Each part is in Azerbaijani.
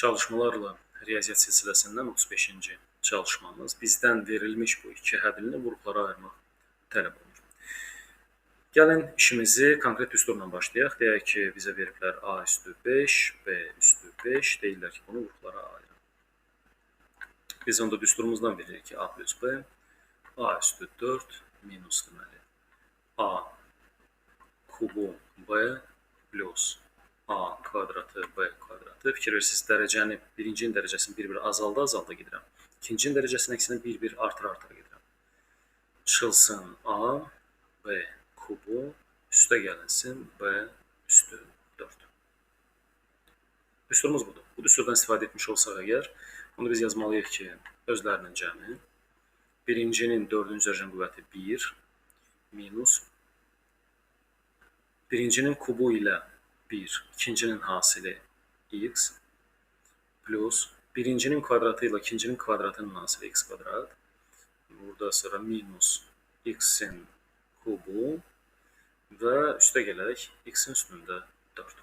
çalışmalarla riyaziyyat silsiləsindən 35-ci çalışmamız. Bizdən verilmiş bu iki hədlini qruplara ayırmaq tələb olunur. Gəlin işimizi konkret düsturla başlayaq. Deyək ki, bizə veriblər A üstü 5, B üstü 5. Deyirlər ki, bunu qruplara ayırın. Biz onda düsturumuzdan bilirik ki, A plus B, A üstü 4 minus deməli. A kubu B plus A kvadratı B kvadratı. Fikir verirsiniz, dərəcəni, birincinin dərəcəsini bir-bir azalda azalda gedirəm. İkincinin dərəcəsinin əksinə bir-bir artıra artıra gedirəm. Çıxılsın A, B kubu, üstə gəlinsin B üstü 4. Düsturumuz budur. Bu düsturdan istifadə etmiş olsaq əgər, onu biz yazmalıyıq ki, özlərinin cəmi. Birincinin dördüncü dərəcənin qüvvəti 1 minus birincinin kubu ilə 1, ikincinin hasili x plus birincinin kvadratı ilə ikincinin kvadratının hasili x kvadrat. Burada sonra minus x-in kubu və üstə gələrək x-in üstündə 4.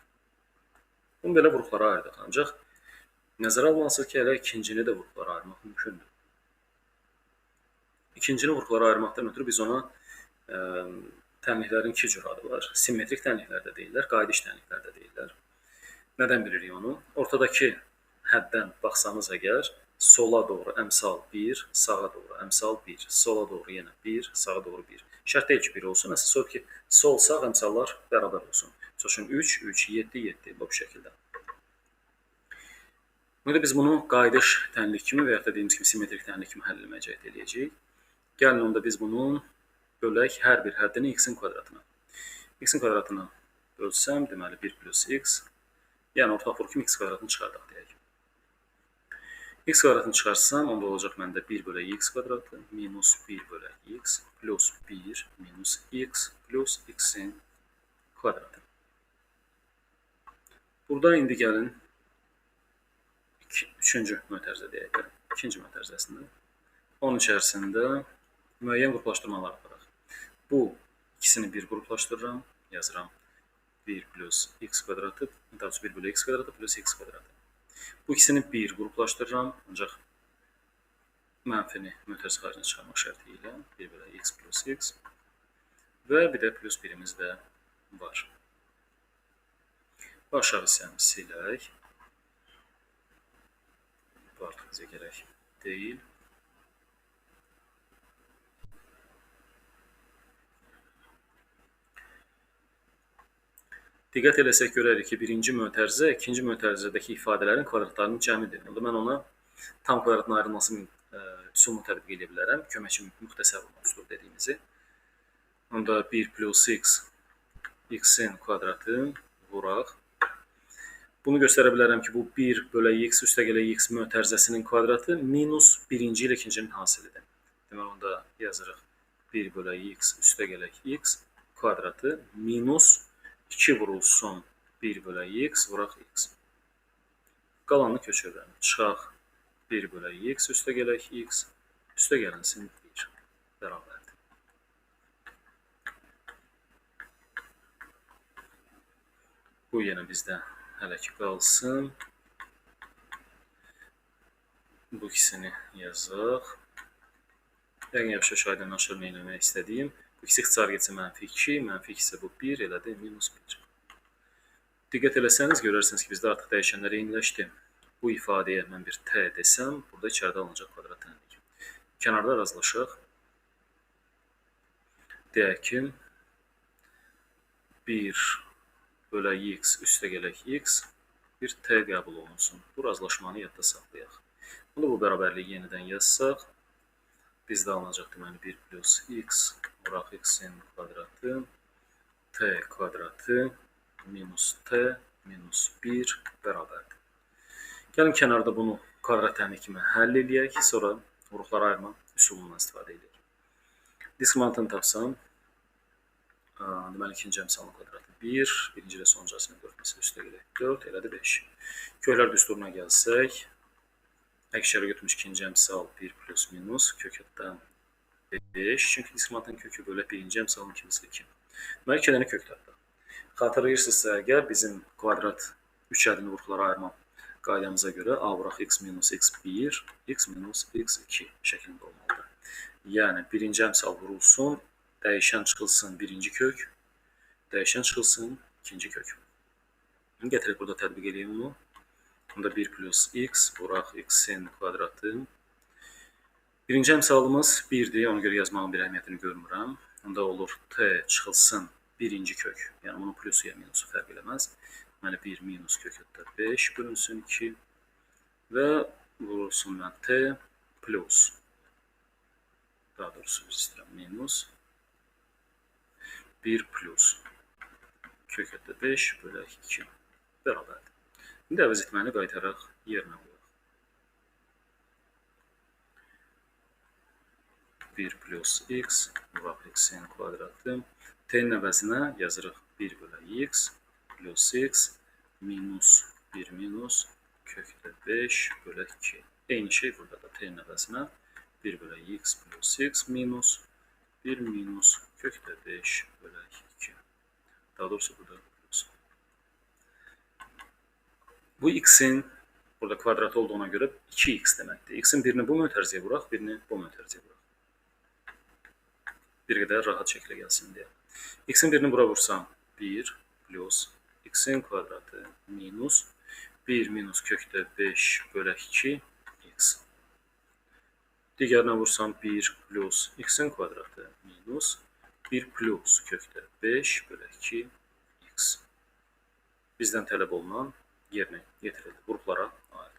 Bunu belə qruplara ayırdıq. Ancaq nəzərə almalısınız ki, hələ ikincini də qruplara ayırmaq mümkündür. İkincini qruplara ayırmaqdan ötürü biz ona ə, tənliklərin iki cür adı var. Simmetrik tənliklər də deyirlər, qayıdış tənliklər də deyirlər. Nədən bilirik onu? Ortadakı həddən baxsanız əgər, sola doğru əmsal 1, sağa doğru əmsal 1, sola doğru yenə 1, sağa doğru 1. Şərt deyil ki, 1 olsun, əsas odur ki, sol, sağ əmsallar bərabər olsun. Üçün 3, 3, 7, 7 bu şəkildə. İndi biz bunu qayıdış tənlik kimi və ya da dediyimiz kimi simmetrik tənlik kimi həll cəhd eləyəcəyik. Gəlin onda biz bunun bölək hər bir həddini x-in kvadratına. x-in kvadratına bölsəm, deməli 1 plus x, yəni ortaq vur kimi x kvadratını çıxardaq deyək. x kvadratını çıxarsam, onda olacaq məndə 1 bölək x kvadratı minus 1 bölək x plus 1 minus x plus x-in kvadratı. Burada indi gəlin iki- üçüncü mötərizə deyək də, ikinci mötərizəsində. Onun içərisində müəyyən qruplaşdırmalar aparaq. Bu ikisini bir qruplaşdırıram, yazıram 1 plus x kvadratı, daha doğrusu 1 bölü x kvadratı plus x kvadratı. Bu ikisini bir qruplaşdırıram, ancaq mənfini mötərizə xaricinə çıxarmaq şərti ilə 1 bölü x plus x və bir də plus birimiz də var. Bu aşağı hissəni silək. Bu artıq bizə gərək deyil. Diqqət eləsək görərik ki, birinci mötərizə ikinci mötərizədəki ifadələrin kvadratlarının cəmidir. Onda mən ona tam kvadratın ayrılması e, üsulunu tətbiq edə bilərəm. Köməkçi müxtəsər olan üsul dediyimizi. Onda 1 plus x x-in kvadratı vuraq. Bunu göstərə bilərəm ki, bu 1 bölək x üstə gələk x mötərizəsinin kvadratı minus birinci ilə ikincinin hasilidir. Deməli, onda yazırıq 1 bölək x üstə gələk x kvadratı minus 2 vurulsun 1 bölək x vuraq x. Qalanını köçürürəm. Çıxaq 1 bölək x üstə gələk x üstə gəlinsin 1 bərabərdir. Bu yenə bizdə hələ ki qalsın. Bu ikisini yazaq. Yəqin yavaş-yavaş aydınlaşır nə eləmək istədiyim. İkisi ixtisar getsə mənfi 2, mənfi 2 isə bu 1 elədi, minus 1. Diqqət eləsəniz görərsiniz ki, bizdə artıq dəyişənlər eyniləşdi. Bu ifadəyə mən bir t desəm, burada içəridə alınacaq kvadrat tənlik. Kənarda razılaşaq. Deyək ki, 1 bölək x üstə gələk x bir t qəbul olunsun. Bu razılaşmanı yadda saxlayaq. Bunu bu bərabərliyi yenidən yazsaq, bizdə alınacaq deməli 1 plus x vuraq x-in kvadratı t kvadratı minus t minus 1 bərabərdir. Gəlin kənarda bunu kvadrat tənlik kimi həll eləyək, sonra vuruqları ayırma üsulundan istifadə edək. Diskriminantını tapsam, deməli ikinci əmsalın kvadratı 1, birinci ilə sonuncasını 4 məsələ üstə gələk 4, elədi 5. Köylər düsturuna gəlsək, əksərə götürmüş əmsal 1 plus minus kökətdən 5. Çünki diskriminantın kökü bölə birinci əmsalın ikisi 2. Deməli, iki dənə kök tapdıq. Xatırlayırsınızsa əgər bizim kvadrat 3 ədini vuruqlara ayırma qaydamıza görə a vuraq x minus x1, x minus x2 şəklində olmalıdır. Yəni, birinci əmsal vurulsun, dəyişən çıxılsın birinci kök, dəyişən çıxılsın ikinci kök. Gətirək burada tətbiq edeyim bunu. Bunda 1 plus x vuraq x-in kvadratı. Birinci əmsalımız 1-dir, ona görə yazmağın bir əhəmiyyətini görmürəm. Onda olur t çıxılsın birinci kök. Yəni, bunun plusu ya minusu fərq eləməz. Deməli, 1 minus kök ötdə 5 bölünsün 2 və vurulsun mən t plus. Daha doğrusu istəyirəm minus 1 plus kök ötdə 5 bölək 2 bərabərdir. İndi əvəz etməni qaytaraq yerinə qoyaq. 1 plus x vuraq x-in kvadratı. t-nin əvəzinə yazırıq 1 bölək x plus x minus 1 minus kökdə 5 bölək 2. Eyni şey burada da t-nin əvəzinə 1 bölək x plus x minus 1 minus kökdə 5 bölək 2. Daha doğrusu burada Bu x-in burada kvadratı olduğuna görə 2x deməkdir. x-in birini bu mötərizəyə vuraq, birini bu mötərizəyə vuraq. Bir qədər rahat şəklə gəlsin deyə. x-in birini bura vursam 1 plus x-in kvadratı minus 1 minus kökdə 5 bölək 2 x. Digərinə vursam 1 plus x-in kvadratı minus 1 plus kökdə 5 bölək 2 x. Bizdən tələb olunan yerinə yetirildi qruplara aid.